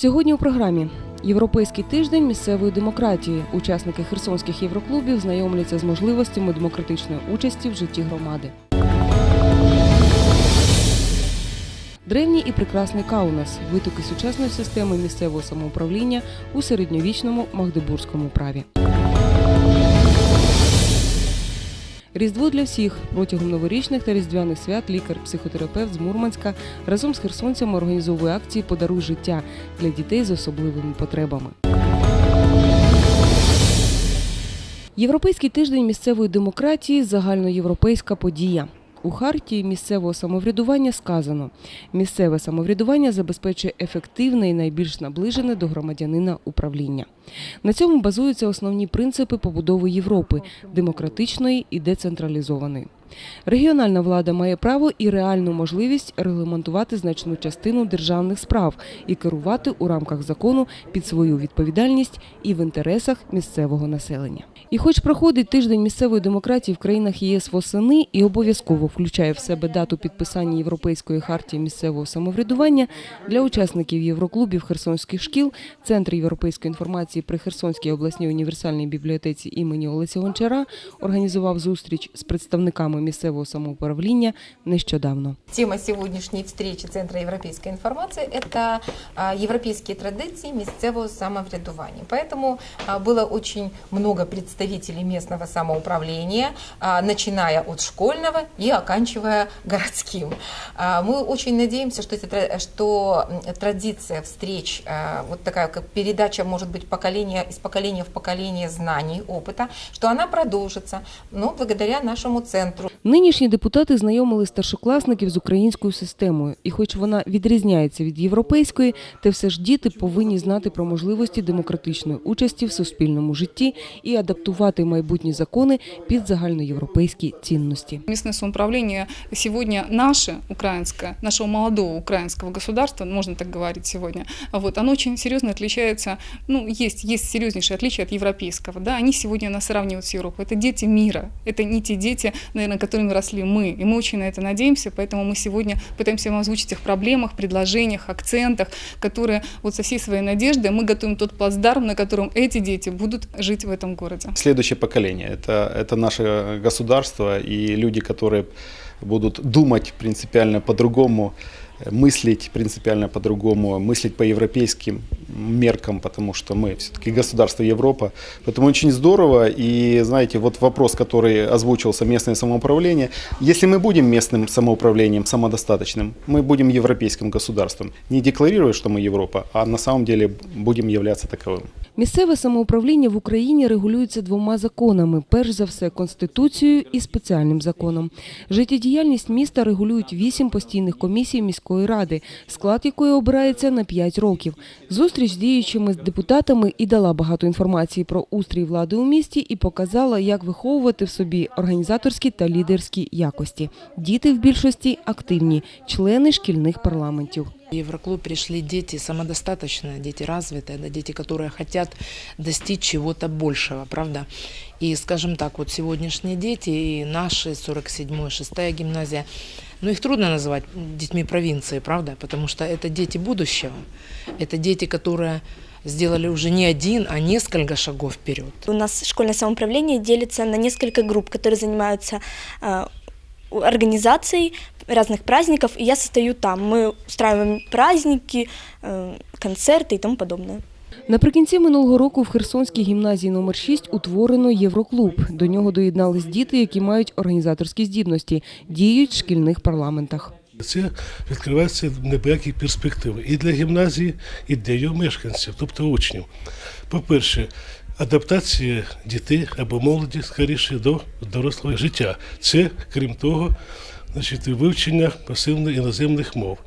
Сьогодні у програмі Європейський тиждень місцевої демократії. Учасники херсонських євроклубів знайомляться з можливостями демократичної участі в житті громади. Древній і прекрасний Каунас витоки сучасної системи місцевого самоуправління у середньовічному магдебурзькому праві. Різдво для всіх протягом новорічних та різдвяних свят лікар-психотерапевт з Мурманська разом з херсонцями організовує акції Подаруй життя для дітей з особливими потребами. Європейський тиждень місцевої демократії загальноєвропейська подія. У хартії місцевого самоврядування сказано: місцеве самоврядування забезпечує ефективне і найбільш наближене до громадянина управління. На цьому базуються основні принципи побудови Європи демократичної і децентралізованої. Регіональна влада має право і реальну можливість регламентувати значну частину державних справ і керувати у рамках закону під свою відповідальність і в інтересах місцевого населення. І хоч проходить тиждень місцевої демократії в країнах ЄС восени і обов'язково включає в себе дату підписання Європейської хартії місцевого самоврядування для учасників євроклубів херсонських шкіл, Центр європейської інформації при Херсонській обласній універсальній бібліотеці імені Олеся Гончара організував зустріч з представниками місцевого самоуправління нещодавно. Тема сегодняшней встречи Центра европейской информации – это а, европейские традиции местного самоврядування. Поэтому а, было очень много представителей местного самоуправления, а, начиная от школьного и оканчивая городским. А, Мы очень надеемся, что, эти тра- что м, традиция встреч, а, вот такая как передача, может быть, поколения, из поколения в поколение знаний, опыта, что она продолжится, но благодаря нашему центру. Нинішні депутати знайомили старшокласників з українською системою, і хоч вона відрізняється від європейської, та все ж діти повинні знати про можливості демократичної участі в суспільному житті і адаптувати майбутні закони під загальноєвропейські цінності. Местное самоуправление сегодня наше, украинское, нашего молодого украинского государства, можно так говорить сегодня, а вот, оно очень серьезно отличается, ну, есть, есть серьезнейшие отличия от европейского, да, они сегодня нас сравнивают с Европой, это дети мира, это не те дети, наверное, которыми росли мы, и мы очень на это надеемся, поэтому мы сегодня пытаемся вам озвучить их проблемах, предложениях, акцентах, которые вот со всей своей надеждой мы готовим тот плацдарм, на котором эти дети будут жить в этом городе. Следующее поколение это, это наше государство и люди, которые будут думать принципиально по-другому, мыслить принципиально по-другому, мыслить по европейским меркам, потому что мы все-таки государство Европа. Поэтому очень здорово. И знаете, вот вопрос, который озвучился местное самоуправление. Если мы будем местным самоуправлением, самодостаточным, мы будем европейским государством. Не декларируя, что мы Европа, а на самом деле будем являться таковым. Місцеве самоуправління в Україні регулюється двома законами: перш за все конституцією і спеціальним законом. Життєдіяльність міста регулюють вісім постійних комісій міської ради, склад якої обирається на 5 років. Зустріч з діючими депутатами і дала багато інформації про устрій влади у місті і показала, як виховувати в собі організаторські та лідерські якості. Діти в більшості активні, члени шкільних парламентів. В Евроклуб пришли дети самодостаточные, дети развитые, да, дети, которые хотят достичь чего-то большего, правда? И, скажем так, вот сегодняшние дети, и наши, 47-я, 6 гимназия, ну их трудно называть детьми провинции, правда? Потому что это дети будущего, это дети, которые сделали уже не один, а несколько шагов вперед. У нас школьное самоуправление делится на несколько групп, которые занимаются э, организацией разных праздников, и я состою там. Мы устраиваем праздники, э, концерты и тому подобное. Наприкінці минулого року в Херсонській гімназії номер 6 утворено Євроклуб. До нього доєднались діти, які мають організаторські здібності, діють в шкільних парламентах. Це відкриваються небиякі перспективи і для гімназії, і для її мешканців, тобто учнів. По-перше, адаптація дітей або молоді скоріше до дорослого життя. Це, крім того, значить, вивчення пасивно іноземних мов.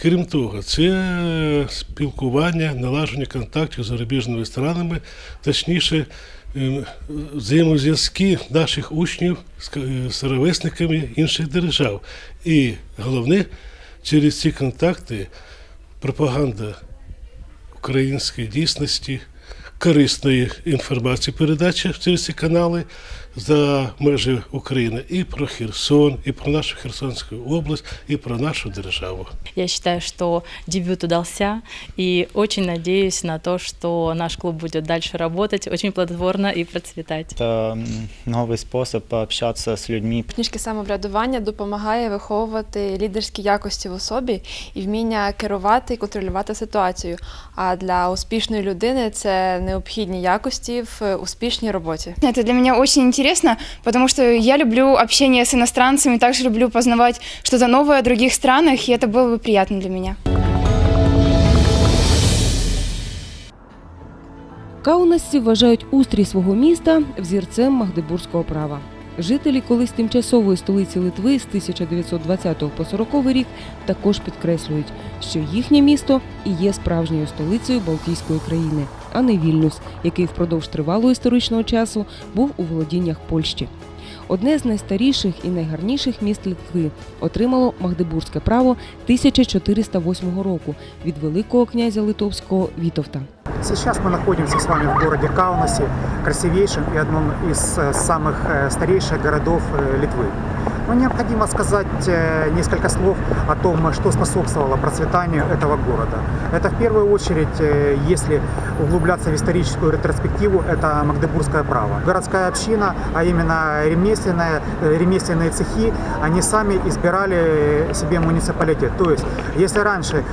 Крім того, це спілкування, налагодження контактів з зарубіжними странами, точніше, е, взаємозв'язки наших учнів з е, ровесниками інших держав. І головне, через ці контакти пропаганда української дійсності, корисної інформації, передачі через ці канали за межі України і про Херсон, і про нашу Херсонську область, і про нашу державу. Я считаю, что дебют удался, и очень надеюсь на то, что наш клуб будет дальше работать очень плодотворно и процветать. Это м, новый способ пообщаться с людьми, Книжки самоврядування допомагає виховувати лідерські якості в особі і вміння керувати і контролювати ситуацію. А для успішної людини це необхідні якості в успішній роботі. Это для меня очень интересно, потому что я люблю общение с иностранцами, также люблю познавать что-то новое о других странах, и это было бы приятно для меня. Каунасці вважають устрій свого міста взірцем магдебурзького права. Жителі колись тимчасової столиці Литви з 1920 по 40 рік також підкреслюють, що їхнє місто і є справжньою столицею Балтійської країни, а не Вільнюс, який впродовж тривалого історичного часу був у володіннях Польщі. Одне з найстаріших і найгарніших міст Литви отримало магдебурзьке право 1408 року від великого князя Литовського Вітовта. Сейчас мы находимся с вами в городе Каунасе, красивейшем и одном из э, самых э, старейших городов э, Литвы. Но необходимо сказать э, несколько слов о том, что способствовало процветанию этого города. Это в первую очередь, э, если углубляться в историческую ретроспективу, это магдебургское право. Городская община, а именно ремесленные, э, ремесленные цехи, они сами избирали себе муниципалитет. То есть, если раньше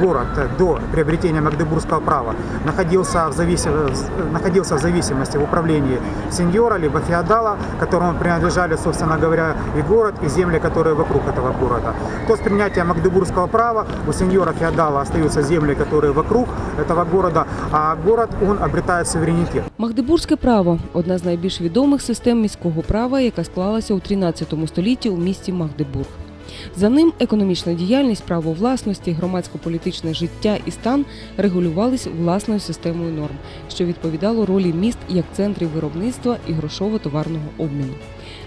город до приобретения магдебургского права находился в, зависим- находился в зависимости в управлении сеньора либо феодала, которому принадлежали, собственно говоря, и город, и земли, которые вокруг этого города, то с принятием магдебургского права у сеньора феодала остаются земли, которые вокруг этого города, а город, он обретает суверенитет. Магдебурзьке право одна з найбільш відомих систем міського права, яка склалася у 13 столітті у місті Магдебург. За ним економічна діяльність, право власності, громадсько-політичне життя і стан регулювались власною системою норм, що відповідало ролі міст як центрів виробництва і грошово-товарного обміну.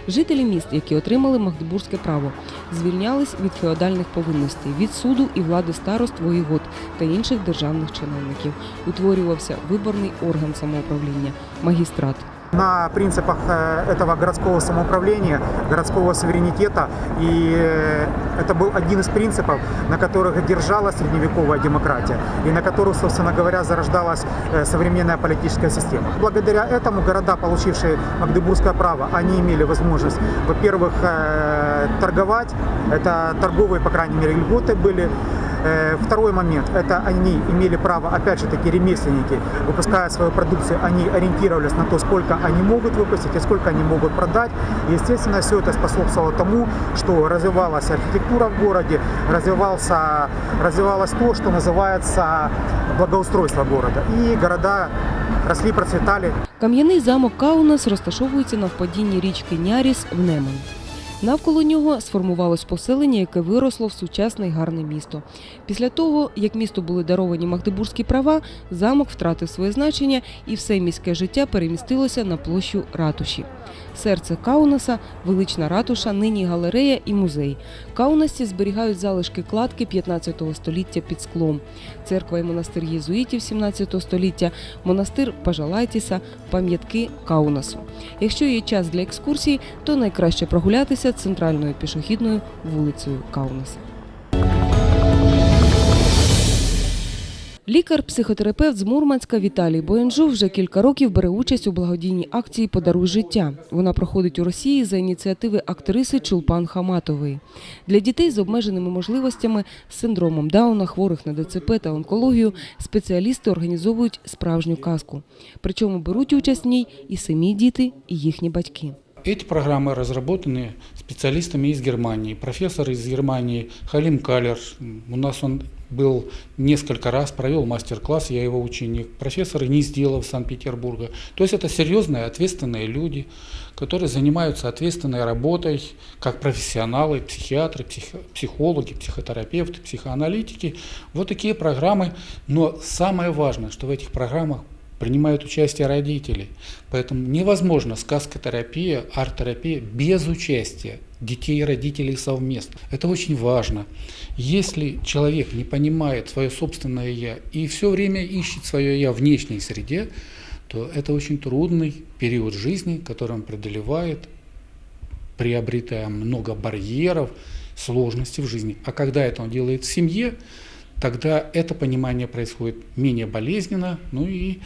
Жителі міст, які отримали магдебурзьке право, звільнялись від феодальних повинностей, від суду і влади старост воєвод та інших державних чиновників. Утворювався виборний орган самоуправління магістрат на принципах э, этого городского самоуправления, городского суверенитета. И э, это был один из принципов, на которых держалась средневековая демократия и на которых, собственно говоря, зарождалась э, современная политическая система. Благодаря этому города, получившие Магдебургское право, они имели возможность, во-первых, э, торговать, это торговые, по крайней мере, льготы были, Э, Второй момент, это они имели право, опять же таки, ремесленники, выпуская свою продукцию, они ориентировались на то, сколько они могут выпустить и сколько они могут продать. И, естественно, все это способствовало тому, что развивалась архитектура в городе, развивался, развивалось то, что называется благоустройство города. И города росли, процветали. Кам'яний замок Каунас розташовується на впадінні річки Няріс в Неман. Навколо нього сформувалось поселення, яке виросло в сучасне й гарне місто. Після того, як місту були даровані магдебурзькі права, замок втратив своє значення і все міське життя перемістилося на площу ратуші. Серце Каунаса велична ратуша, нині галерея і музей. Каунасці зберігають залишки кладки 15 століття під склом. Церква і монастир єзуїтів 17 століття, монастир Пажалайтіса, пам'ятки Каунасу. Якщо є час для екскурсії, то найкраще прогулятися центральною пішохідною вулицею Каунаса. Лікар-психотерапевт з Мурманська Віталій Боянжу вже кілька років бере участь у благодійній акції Подаруй життя. Вона проходить у Росії за ініціативи актриси Чулпан Хаматової. Для дітей з обмеженими можливостями, з синдромом Дауна, хворих на ДЦП та онкологію спеціалісти організовують справжню казку. Причому беруть участь в ній і самі діти, і їхні батьки. Эти программы разработаны специалистами из Германии. Профессор из Германии Халим Калер, у нас он был несколько раз, провел мастер-класс, я его ученик. Профессор Низделов Санкт-Петербурга. То есть это серьезные, ответственные люди, которые занимаются ответственной работой, как профессионалы, психиатры, псих- психологи, психотерапевты, психоаналитики. Вот такие программы. Но самое важное, что в этих программах принимают участие родители. Поэтому невозможно сказкотерапия, арт-терапия без участия детей и родителей совместно. Это очень важно. Если человек не понимает свое собственное «я» и все время ищет свое «я» в внешней среде, то это очень трудный период жизни, который он преодолевает, приобретая много барьеров, сложностей в жизни. А когда это он делает в семье, тогда это понимание происходит менее болезненно, ну и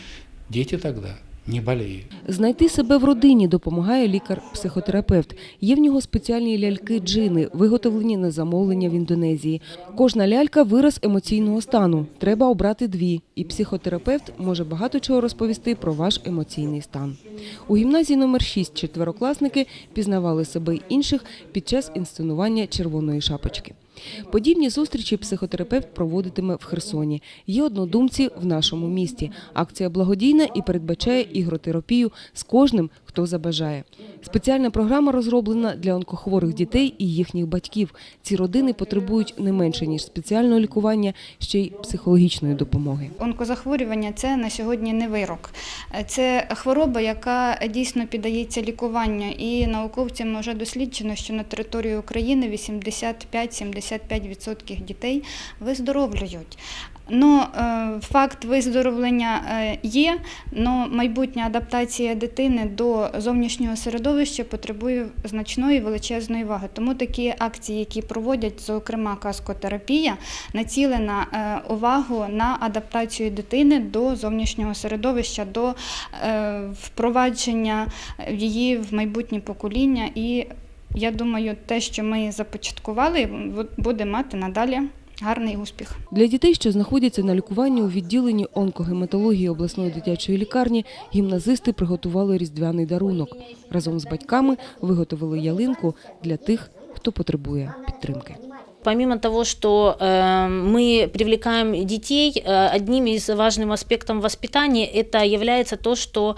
дети тогда не болеют. Знайти себе в родині допомагає лікар-психотерапевт. Є в нього спеціальні ляльки-джини, виготовлені на замовлення в Індонезії. Кожна лялька вираз емоційного стану. Треба обрати дві, і психотерапевт може багато чого розповісти про ваш емоційний стан. У гімназії номер 6 четверокласники пізнавали себе й інших під час інсценування червоної шапочки. Подібні зустрічі психотерапевт проводитиме в Херсоні. Є однодумці в нашому місті. Акція благодійна і передбачає ігротерапію з кожним, хто забажає. Спеціальна програма розроблена для онкохворих дітей і їхніх батьків. Ці родини потребують не менше ніж спеціального лікування, ще й психологічної допомоги. Онкозахворювання це на сьогодні не вирок. Це хвороба, яка дійсно піддається лікуванню. І науковцями вже досліджено, що на території України 85-75% дітей виздоровлюють. Ну, е, факт виздоровлення е, є, але майбутня адаптація дитини до зовнішнього середовища потребує значної величезної уваги. Тому такі акції, які проводять, зокрема каскотерапія, націлена е, увагу на адаптацію дитини до зовнішнього середовища, до впровадження її в майбутнє покоління. І я думаю, те, що ми започаткували, буде мати надалі гарний успіх. Для дітей, що знаходяться на лікуванні у відділенні онкогематології обласної дитячої лікарні, гімназисти приготували різдвяний дарунок. Разом з батьками виготовили ялинку для тих, хто потребує підтримки. Помимо того, что э, мы привлекаем детей, э, одним из важным аспектом воспитания это является то, что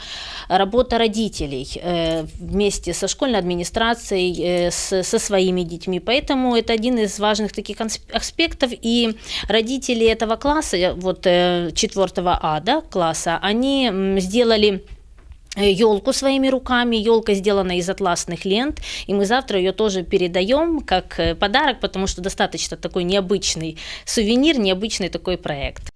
работа родителей э, вместе со школьной администрацией, э, с, со своими детьми. Поэтому это один из важных таких аспектов. И родители этого класса, вот э, 4 А да, класса, они сделали елку своими руками. Елка сделана из атласных лент, и мы завтра ее тоже передаем как э, подарок, потому что достаточно такой необычный сувенир, необычный такой проект.